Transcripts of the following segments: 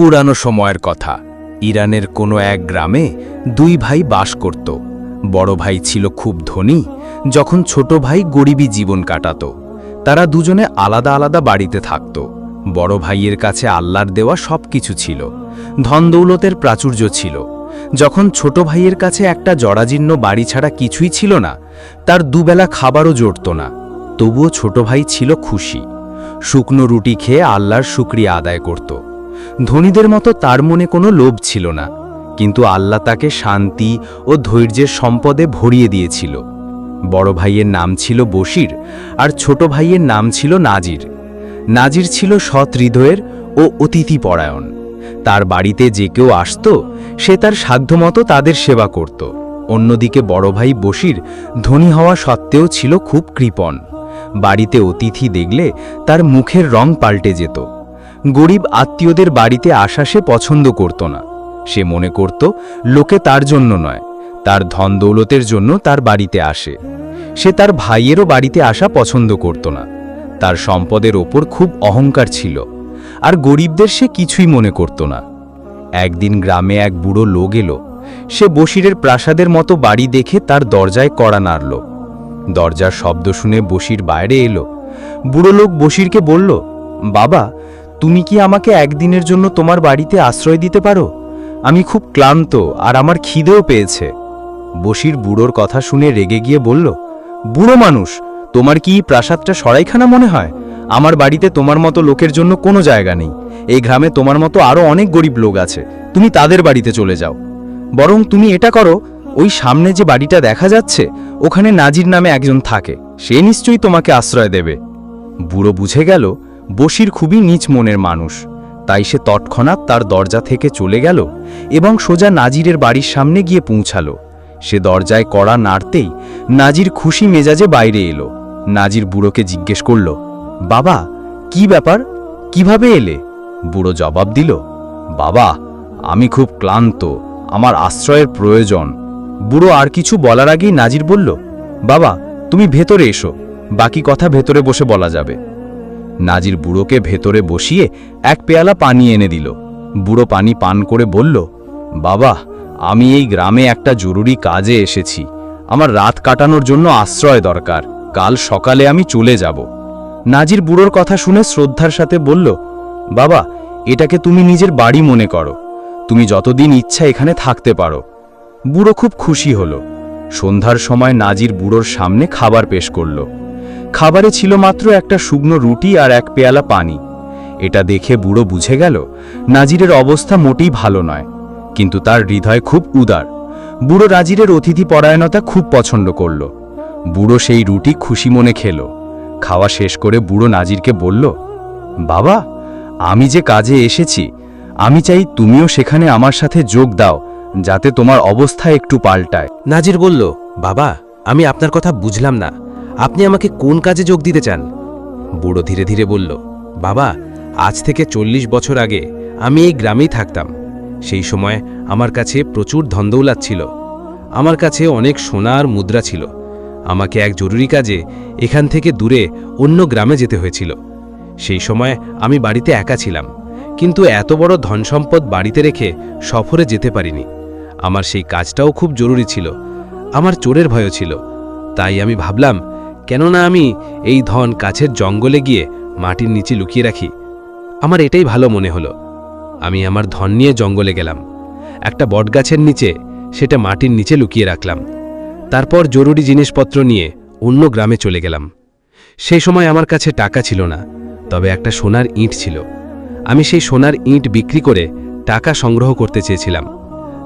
পুরানো সময়ের কথা। ইরানের কোনো এক গ্রামে দুই ভাই বাস করত। বড় ভাই ছিল খুব ধনী, যখন ছোট ভাই গরিবী জীবন কাটাত। তারা দুজনে আলাদা আলাদা বাড়িতে থাকত। বড় ভাইয়ের কাছে আল্লাহর দেওয়া সব কিছু ছিল। ধনদৌলতের প্রাচুর্য ছিল। যখন ছোট ভাইয়ের কাছে একটা জরাজীর্ণ বাড়ি ছাড়া কিছুই ছিল না, তার দুবেলা খাবারও জড়ত না। তবুও ছোট ভাই ছিল খুশি। শুকনো রুটি খেয়ে আল্লাহর শুক্রিয়া আদায় করত। ধনীদের মতো তার মনে কোনো লোভ ছিল না, কিন্তু আল্লাহ তাকে শান্তি ও ধৈর্যের সম্পদে ভরিয়ে দিয়েছিল। বড় ভাইয়ের নাম ছিল বশির আর ছোট ভাইয়ের নাম ছিল নাজির। নাজির ছিল সৎ হৃদয়ের ও অতিথি পরায়ণ তার বাড়িতে যে কেউ আসত, সে তার সাধ্যমতো তাদের সেবা করত। অন্যদিকে বড় ভাই বশির ধনী হওয়া সত্ত্বেও ছিল খুব কৃপণ। বাড়িতে অতিথি দেখলে তার মুখের রং পাল্টে যেত। গরিব আত্মীয়দের বাড়িতে আসা সে পছন্দ করত না। সে মনে করত, লোকে তার জন্য নয়, তার ধন দৌলতের জন্য তার বাড়িতে আসে। সে তার ভাইয়েরও বাড়িতে আসা পছন্দ করত না। তার সম্পদের ওপর খুব অহংকার ছিল, আর গরিবদের সে কিছুই মনে করত না। একদিন গ্রামে এক বুড়ো লোক এলো, সে বসিরের প্রাসাদের মতো বাড়ি দেখে তার দরজায় কড়া নাড়ল। দরজার শব্দ শুনে বসির বাইরে এলো। বুড়ো লোক বশিরকে বলল, বাবা তুমি কি আমাকে একদিনের জন্য তোমার বাড়িতে আশ্রয় দিতে পারো? আমি খুব ক্লান্ত আর আমার খিদেও পেয়েছে। বসির বুড়োর কথা শুনে রেগে গিয়ে বলল, বুড়ো মানুষ, তোমার কি প্রাসাদটা সরাইখানা মনে হয়? আমার বাড়িতে তোমার মতো লোকের জন্য কোনো জায়গা নেই। এই গ্রামে তোমার মতো আরও অনেক গরিব লোক আছে। তুমি তাদের বাড়িতে চলে যাও। বরং তুমি এটা করো, ওই সামনে যে বাড়িটা দেখা যাচ্ছে, ওখানে নাজির নামে একজন থাকে। সে নিশ্চয়ই তোমাকে আশ্রয় দেবে। বুড়ো বুঝে গেল বশির খুবই নিচ মনের মানুষ। তাই সে তৎক্ষণাৎ তার দরজা থেকে চলে গেল এবং সোজা নাজিরের বাড়ির সামনে গিয়ে পৌঁছালো। সে দরজায় কড়া নাড়তেই নাজির খুশি মেজাজে বাইরে এলো। নাজির বুড়োকে জিজ্ঞেস করল, বাবা, কি ব্যাপার? কীভাবে এলে? বুড়ো জবাব দিল, বাবা, আমি খুব ক্লান্ত, আমার আশ্রয়ের প্রয়োজন। বুড়ো আর কিছু বলার আগেই নাজির বলল, বাবা, তুমি ভেতরে এসো, বাকি কথা ভেতরে বসে বলা যাবে। নাজির বুড়োকে ভেতরে বসিয়ে এক পেয়ালা পানি এনে দিল। বুড়ো পানি পান করে বলল, বাবা, আমি এই গ্রামে একটা জরুরি কাজে এসেছি। আমার রাত কাটানোর জন্য আশ্রয় দরকার। কাল সকালে আমি চলে যাব। নাজির বুড়োর কথা শুনে শ্রদ্ধার সাথে বলল, বাবা, এটাকে তুমি নিজের বাড়ি মনে করো। তুমি যতদিন ইচ্ছা এখানে থাকতে পারো। বুড়ো খুব খুশি হলো। সন্ধ্যার সময় নাজির বুড়োর সামনে খাবার পেশ করল। খাবারে ছিল মাত্র একটা শুকনো রুটি আর এক পেয়ালা পানি। এটা দেখে বুড়ো বুঝে গেল, নাজিরের অবস্থা মোটেই ভালো নয়, কিন্তু তার হৃদয় খুব উদার। বুড়ো নাজিরের অতিথি পরায়ণতা খুব পছন্দ করল। বুড়ো সেই রুটি খুশি মনে খেল। খাওয়া শেষ করে বুড়ো নাজিরকে বলল, বাবা, আমি যে কাজে এসেছি, আমি চাই তুমিও সেখানে আমার সাথে যোগ দাও, যাতে তোমার অবস্থা একটু পাল্টায়। নাজির বলল, বাবা, আমি আপনার কথা বুঝলাম না। আপনি আমাকে কোন কাজে যোগ দিতে চান? বুড়ো ধীরে ধীরে বলল, বাবা, আজ থেকে চল্লিশ বছর আগে আমি এই গ্রামেই থাকতাম। সেই সময় আমার কাছে প্রচুর ধন্দৌলাত ছিল। আমার কাছে অনেক সোনা আর মুদ্রা ছিল। আমাকে এক জরুরি কাজে এখান থেকে দূরে অন্য গ্রামে যেতে হয়েছিল। সেই সময় আমি বাড়িতে একা ছিলাম, কিন্তু এত বড় ধনসম্পদ বাড়িতে রেখে সফরে যেতে পারিনি। আমার সেই কাজটাও খুব জরুরি ছিল। আমার চোরের ভয়ও ছিল। তাই আমি ভাবলাম কেননা আমি এই ধন কাছের জঙ্গলে গিয়ে মাটির নিচে লুকিয়ে রাখি। আমার এটাই ভালো মনে হলো। আমি আমার ধন নিয়ে জঙ্গলে গেলাম। একটা বটগাছের নিচে সেটা মাটির নিচে লুকিয়ে রাখলাম। তারপর জরুরি জিনিসপত্র নিয়ে অন্য গ্রামে চলে গেলাম। সেই সময় আমার কাছে টাকা ছিল না, তবে একটা সোনার ইঁট ছিল। আমি সেই সোনার ইঁট বিক্রি করে টাকা সংগ্রহ করতে চেয়েছিলাম,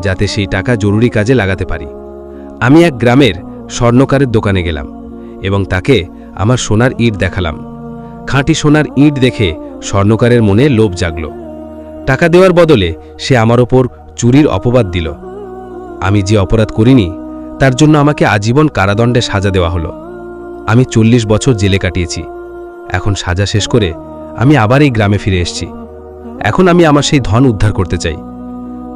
যাতে সেই টাকা জরুরি কাজে লাগাতে পারি। আমি এক গ্রামের স্বর্ণকারের দোকানে গেলাম। এবং তাকে আমার সোনার ইঁট দেখালাম। খাঁটি সোনার ইঁট দেখে স্বর্ণকারের মনে লোভ জাগল। টাকা দেওয়ার বদলে সে আমার ওপর চুরির অপবাদ দিল। আমি যে অপরাধ করিনি, তার জন্য আমাকে আজীবন কারাদণ্ডে সাজা দেওয়া হলো। আমি চল্লিশ বছর জেলে কাটিয়েছি। এখন সাজা শেষ করে আমি আবার এই গ্রামে ফিরে এসেছি। এখন আমি আমার সেই ধন উদ্ধার করতে চাই।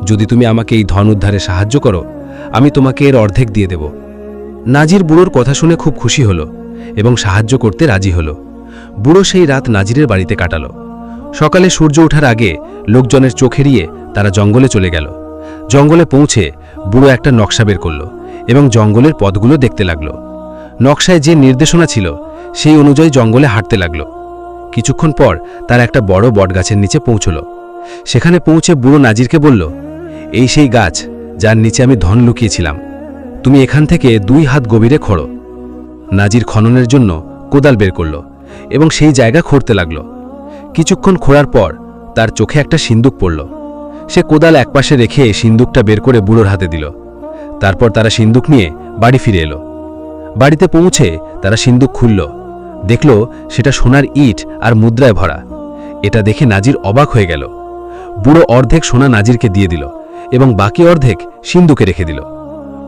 যদি তুমি আমাকে এই ধন উদ্ধারে সাহায্য করো, আমি তোমাকে এর অর্ধেক দিয়ে দেব। নাজির বুড়োর কথা শুনে খুব খুশি হলো এবং সাহায্য করতে রাজি হলো। বুড়ো সেই রাত নাজিরের বাড়িতে কাটালো। সকালে সূর্য ওঠার আগে লোকজনের চোখ এড়িয়ে তারা জঙ্গলে চলে গেল। জঙ্গলে পৌঁছে বুড়ো একটা নকশা বের করল এবং জঙ্গলের পথগুলো দেখতে লাগল। নকশায় যে নির্দেশনা ছিল, সেই অনুযায়ী জঙ্গলে হাঁটতে লাগল। কিছুক্ষণ পর তার একটা বড় বটগাছের নিচে পৌঁছল। সেখানে পৌঁছে বুড়ো নাজিরকে বলল, এই সেই গাছ যার নিচে আমি ধন লুকিয়েছিলাম। তুমি এখান থেকে দুই হাত গভীরে খড়ো। নাজির খননের জন্য কোদাল বের করল এবং সেই জায়গা খড়তে লাগল। কিছুক্ষণ খোঁড়ার পর তার চোখে একটা সিন্দুক পড়ল। সে কোদাল একপাশে রেখে সিন্দুকটা বের করে বুড়োর হাতে দিল। তারপর তারা সিন্দুক নিয়ে বাড়ি ফিরে এলো। বাড়িতে পৌঁছে তারা সিন্দুক খুলল। দেখল সেটা সোনার ইট আর মুদ্রায় ভরা। এটা দেখে নাজির অবাক হয়ে গেল। বুড়ো অর্ধেক সোনা নাজিরকে দিয়ে দিল এবং বাকি অর্ধেক সিন্দুকে রেখে দিল।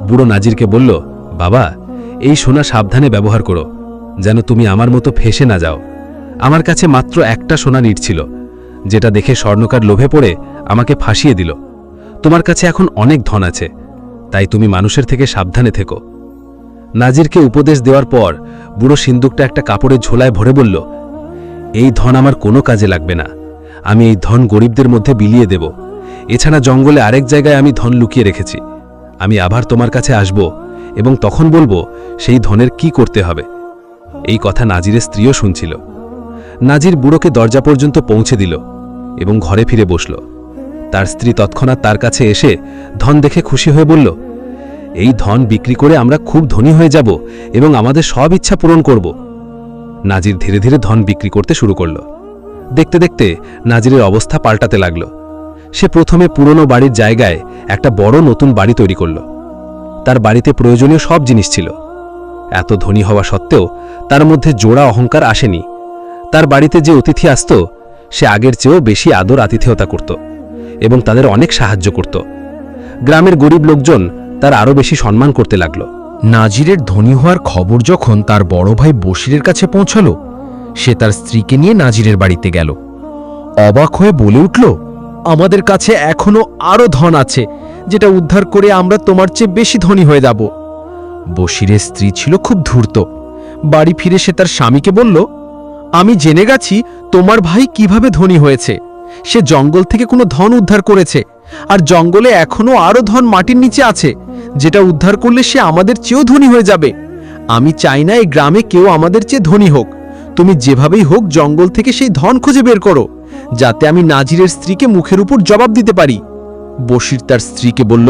বুড়ো নাজিরকে বলল, বাবা, এই সোনা সাবধানে ব্যবহার করো, যেন তুমি আমার মতো ফেসে না যাও। আমার কাছে মাত্র একটা সোনা ইট ছিল, যেটা দেখে স্বর্ণকার লোভে পড়ে আমাকে ফাঁসিয়ে দিল। তোমার কাছে এখন অনেক ধন আছে, তাই তুমি মানুষের থেকে সাবধানে থেকো। নাজিরকে উপদেশ দেওয়ার পর বুড়ো সিন্দুকটা একটা কাপড়ের ঝোলায় ভরে বলল, এই ধন আমার কোনো কাজে লাগবে না। আমি এই ধন গরিবদের মধ্যে বিলিয়ে দেব। এছাড়া জঙ্গলে আরেক জায়গায় আমি ধন লুকিয়ে রেখেছি। আমি আবার তোমার কাছে আসব এবং তখন বলব, সেই ধনের কি করতে হবে? এই কথা নাজিরের স্ত্রীও শুনছিল। নাজির বুড়োকে দরজা পর্যন্ত পৌঁছে দিল এবং ঘরে ফিরে বসল। তার স্ত্রী তৎক্ষণাৎ তার কাছে এসে ধন দেখে খুশি হয়ে বলল, এই ধন বিক্রি করে আমরা খুব ধনী হয়ে যাব এবং আমাদের সব ইচ্ছা পূরণ করব। নাজির ধীরে ধীরে ধন বিক্রি করতে শুরু করল। দেখতে দেখতে নাজিরের অবস্থা পাল্টাতে লাগল। সে প্রথমে পুরনো বাড়ির জায়গায় একটা বড় নতুন বাড়ি তৈরি করল। তার বাড়িতে প্রয়োজনীয় সব জিনিস ছিল। এত ধনী হওয়া সত্ত্বেও তার মধ্যে জোড়া অহংকার আসেনি। তার বাড়িতে যে অতিথি আসত, সে আগের চেয়েও বেশি আদর আতিথেয়তা করত এবং তাদের অনেক সাহায্য করত। গ্রামের গরিব লোকজন তার আরও বেশি সম্মান করতে লাগল। নাজিরের ধনী হওয়ার খবর যখন তার বড় ভাই বশিরের কাছে পৌঁছল, সে তার স্ত্রীকে নিয়ে নাজিরের বাড়িতে গেল। অবাক হয়ে বলে উঠল আমাদের কাছে এখনও আরও ধন আছে, যেটা উদ্ধার করে আমরা তোমার চেয়ে বেশি ধনী হয়ে যাব। বশিরের স্ত্রী ছিল খুব ধূর্ত। বাড়ি ফিরে সে তার স্বামীকে বলল, আমি জেনে গেছি তোমার ভাই কীভাবে ধনী হয়েছে। সে জঙ্গল থেকে কোনো ধন উদ্ধার করেছে, আর জঙ্গলে এখনও আরও ধন মাটির নিচে আছে, যেটা উদ্ধার করলে সে আমাদের চেয়েও ধনী হয়ে যাবে। আমি চাই না এই গ্রামে কেউ আমাদের চেয়ে ধনী হোক। তুমি যেভাবেই হোক জঙ্গল থেকে সেই ধন খুঁজে বের করো। যাতে আমি নাজিরের স্ত্রীকে মুখের উপর জবাব দিতে পারি। বশির তার স্ত্রীকে বলল,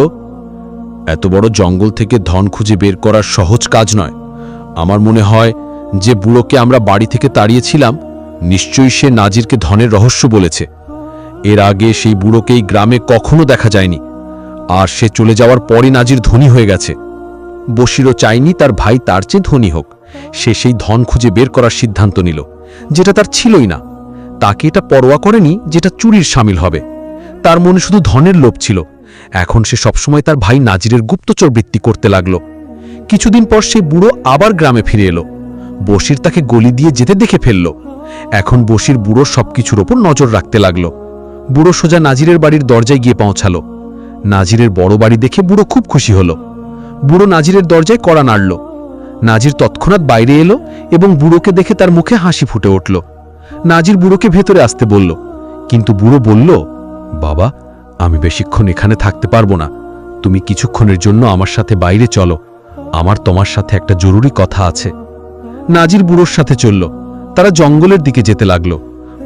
এত বড় জঙ্গল থেকে ধন খুঁজে বের করার সহজ কাজ নয়। আমার মনে হয় যে বুড়োকে আমরা বাড়ি থেকে তাড়িয়েছিলাম, নিশ্চয়ই সে নাজিরকে ধনের রহস্য বলেছে। এর আগে সেই বুড়োকে এই গ্রামে কখনো দেখা যায়নি, আর সে চলে যাওয়ার পরই নাজির ধনী হয়ে গেছে। বশিরও চাইনি তার ভাই তার চেয়ে ধনী হোক। সে সেই ধন খুঁজে বের করার সিদ্ধান্ত নিল, যেটা তার ছিলই না। তাকে এটা পরোয়া করেনি যেটা চুরির সামিল হবে। তার মনে শুধু ধনের লোভ ছিল। এখন সে সবসময় তার ভাই নাজিরের গুপ্তচর বৃত্তি করতে লাগল। কিছুদিন পর সে বুড়ো আবার গ্রামে ফিরে এলো। বসির তাকে গলি দিয়ে যেতে দেখে ফেলল। এখন বশির বুড়োর সবকিছুর ওপর নজর রাখতে লাগল। বুড়ো সোজা নাজিরের বাড়ির দরজায় গিয়ে পৌঁছালো। নাজিরের বড় বাড়ি দেখে বুড়ো খুব খুশি হলো। বুড়ো নাজিরের দরজায় কড়া নাড়ল। নাজির তৎক্ষণাৎ বাইরে এলো এবং বুড়োকে দেখে তার মুখে হাসি ফুটে উঠল। নাজির বুড়োকে ভেতরে আসতে বলল। কিন্তু বুড়ো বলল, বাবা, আমি বেশিক্ষণ এখানে থাকতে পারব না। তুমি কিছুক্ষণের জন্য আমার সাথে বাইরে চলো। আমার তোমার সাথে একটা জরুরি কথা আছে। নাজির বুড়োর সাথে চলল। তারা জঙ্গলের দিকে যেতে লাগল।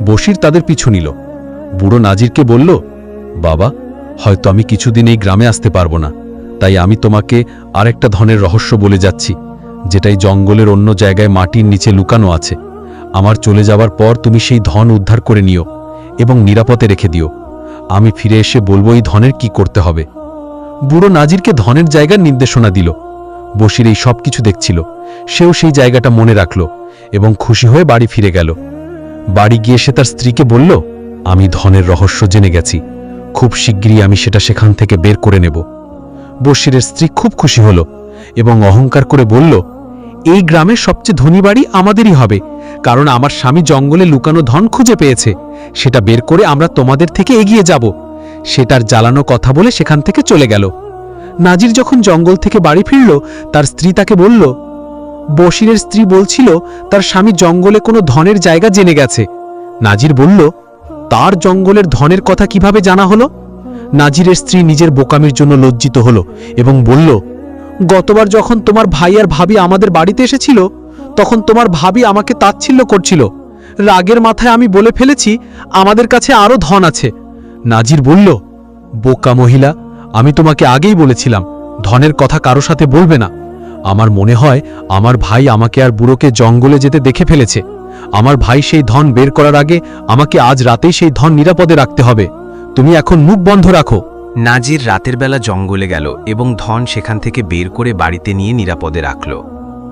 বসির তাদের পিছু নিল। বুড়ো নাজিরকে বলল, বাবা, হয়তো আমি কিছুদিন এই গ্রামে আসতে পারব না। তাই আমি তোমাকে আরেকটা ধনের রহস্য বলে যাচ্ছি, যেটাই জঙ্গলের অন্য জায়গায় মাটির নিচে লুকানো আছে। আমার চলে যাওয়ার পর তুমি সেই ধন উদ্ধার করে নিও এবং নিরাপদে রেখে দিও। আমি ফিরে এসে বলব, এই ধনের কি করতে হবে? বুড়ো নাজিরকে ধনের জায়গার নির্দেশনা দিল। বসির এই সব কিছু দেখছিল। সেও সেই জায়গাটা মনে রাখল এবং খুশি হয়ে বাড়ি ফিরে গেল। বাড়ি গিয়ে সে তার স্ত্রীকে বলল, আমি ধনের রহস্য জেনে গেছি। খুব শিগগিরই আমি সেটা সেখান থেকে বের করে নেব। বশিরের স্ত্রী খুব খুশি হল এবং অহংকার করে বলল এই গ্রামের সবচেয়ে ধনী বাড়ি আমাদেরই হবে, কারণ আমার স্বামী জঙ্গলে লুকানো ধন খুঁজে পেয়েছে। সেটা বের করে আমরা তোমাদের থেকে এগিয়ে যাব। সেটার জ্বালানো কথা বলে সেখান থেকে চলে গেল। নাজির যখন জঙ্গল থেকে বাড়ি ফিরল, তার স্ত্রী তাকে বলল বসিরের স্ত্রী বলছিল, তার স্বামী জঙ্গলে কোনো ধনের জায়গা জেনে গেছে। নাজির বলল, তার জঙ্গলের ধনের কথা কীভাবে জানা হলো? নাজিরের স্ত্রী নিজের বোকামির জন্য লজ্জিত হলো এবং বলল গতবার যখন তোমার ভাই আর ভাবি আমাদের বাড়িতে এসেছিল, তখন তোমার ভাবি আমাকে তাচ্ছিল্য করছিল। রাগের মাথায় আমি বলে ফেলেছি, আমাদের কাছে আরও ধন আছে। নাজির বলল, বোকা মহিলা, আমি তোমাকে আগেই বলেছিলাম, ধনের কথা কারও সাথে বলবে না। আমার মনে হয়, আমার ভাই আমাকে আর বুড়োকে জঙ্গলে যেতে দেখে ফেলেছে। আমার ভাই সেই ধন বের করার আগে আমাকে আজ রাতেই সেই ধন নিরাপদে রাখতে হবে। তুমি এখন মুখ বন্ধ রাখো। নাজির রাতের বেলা জঙ্গলে গেল এবং ধন সেখান থেকে বের করে বাড়িতে নিয়ে নিরাপদে রাখল।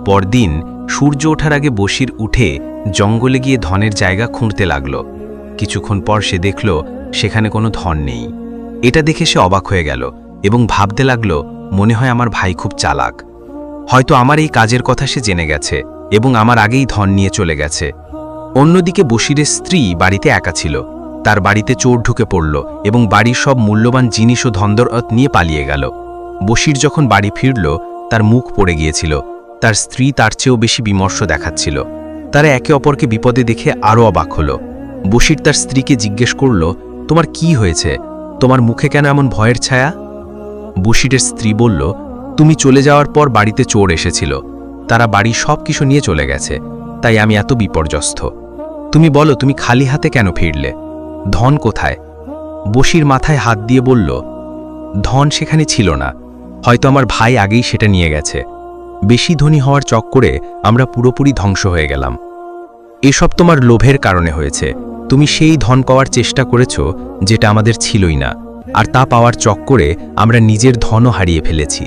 পরদিন সূর্য ওঠার আগে বসির উঠে জঙ্গলে গিয়ে ধনের জায়গা খুঁড়তে লাগল। কিছুক্ষণ পর সে দেখল সেখানে কোনো ধন নেই। এটা দেখে সে অবাক হয়ে গেল এবং ভাবতে লাগল, মনে হয় আমার ভাই খুব চালাক। হয়তো আমার এই কাজের কথা সে জেনে গেছে এবং আমার আগেই ধন নিয়ে চলে গেছে। অন্যদিকে বসিরের স্ত্রী বাড়িতে একা ছিল। তার বাড়িতে চোর ঢুকে পড়ল এবং বাড়ির সব মূল্যবান জিনিস ও ধন্দরত নিয়ে পালিয়ে গেল। বশির যখন বাড়ি ফিরল, তার মুখ পড়ে গিয়েছিল। তার স্ত্রী তার চেয়েও বেশি বিমর্ষ দেখাচ্ছিল। তারা একে অপরকে বিপদে দেখে আরও অবাক হল। বশির তার স্ত্রীকে জিজ্ঞেস করল, তোমার কি হয়েছে? তোমার মুখে কেন এমন ভয়ের ছায়া? বশিরের স্ত্রী বলল, তুমি চলে যাওয়ার পর বাড়িতে চোর এসেছিল। তারা বাড়ি সব কিছু নিয়ে চলে গেছে, তাই আমি এত বিপর্যস্ত। তুমি বলো, তুমি খালি হাতে কেন ফিরলে? ধন কোথায়? বসির মাথায় হাত দিয়ে বলল, ধন সেখানে ছিল না। হয়তো আমার ভাই আগেই সেটা নিয়ে গেছে। বেশি ধনী হওয়ার চক্করে আমরা পুরোপুরি ধ্বংস হয়ে গেলাম। এসব তোমার লোভের কারণে হয়েছে। তুমি সেই ধন পাওয়ার চেষ্টা করেছ যেটা আমাদের ছিলই না। আর তা পাওয়ার চক্করে আমরা নিজের ধনও হারিয়ে ফেলেছি।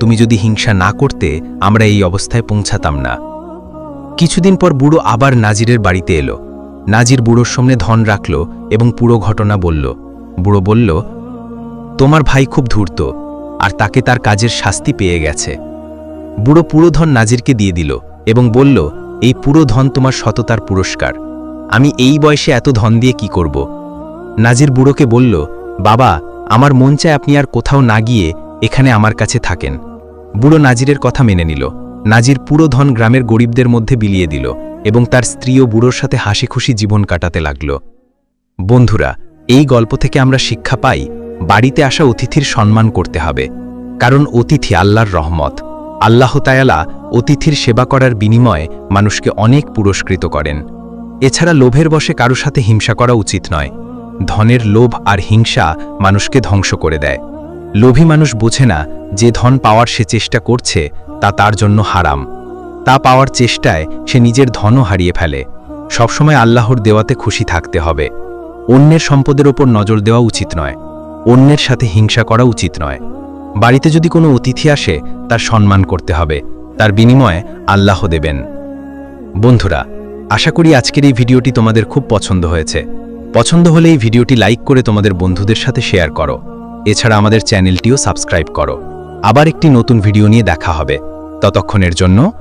তুমি যদি হিংসা না করতে, আমরা এই অবস্থায় পৌঁছাতাম না। কিছুদিন পর বুড়ো আবার নাজিরের বাড়িতে এলো। নাজির বুড়োর সামনে ধন রাখল এবং পুরো ঘটনা বলল। বুড়ো বলল, তোমার ভাই খুব ধূর্ত, আর তাকে তার কাজের শাস্তি পেয়ে গেছে। বুড়ো পুরো ধন নাজিরকে দিয়ে দিল এবং বলল, এই পুরো ধন তোমার সততার পুরস্কার। আমি এই বয়সে এত ধন দিয়ে কি করব? নাজির বুড়োকে বলল, বাবা, আমার মন চায় আপনি আর কোথাও না গিয়ে এখানে আমার কাছে থাকেন। বুড়ো নাজিরের কথা মেনে নিল। নাজির পুরো ধন গ্রামের গরিবদের মধ্যে বিলিয়ে দিল এবং তার স্ত্রী ও বুড়োর সাথে হাসি খুশি জীবন কাটাতে লাগল। বন্ধুরা, এই গল্প থেকে আমরা শিক্ষা পাই, বাড়িতে আসা অতিথির সম্মান করতে হবে, কারণ অতিথি আল্লাহর রহমত। আল্লাহ তায়ালা অতিথির সেবা করার বিনিময়ে মানুষকে অনেক পুরস্কৃত করেন। এছাড়া লোভের বসে কারও সাথে হিংসা করা উচিত নয়। ধনের লোভ আর হিংসা মানুষকে ধ্বংস করে দেয়। লোভী মানুষ বোঝে না যে ধন পাওয়ার সে চেষ্টা করছে তা তার জন্য হারাম। তা পাওয়ার চেষ্টায় সে নিজের ধনও হারিয়ে ফেলে। সবসময় আল্লাহর দেওয়াতে খুশি থাকতে হবে। অন্যের সম্পদের ওপর নজর দেওয়া উচিত নয়। অন্যের সাথে হিংসা করা উচিত নয়। বাড়িতে যদি কোনো অতিথি আসে, তার সম্মান করতে হবে। তার বিনিময়ে আল্লাহ দেবেন। বন্ধুরা, আশা করি আজকের এই ভিডিওটি তোমাদের খুব পছন্দ হয়েছে। পছন্দ হলে এই ভিডিওটি লাইক করে তোমাদের বন্ধুদের সাথে শেয়ার করো। এছাড়া আমাদের চ্যানেলটিও সাবস্ক্রাইব করো। আবার একটি নতুন ভিডিও নিয়ে দেখা হবে। ততক্ষণের জন্য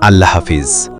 আল্লাহ হাফিজ।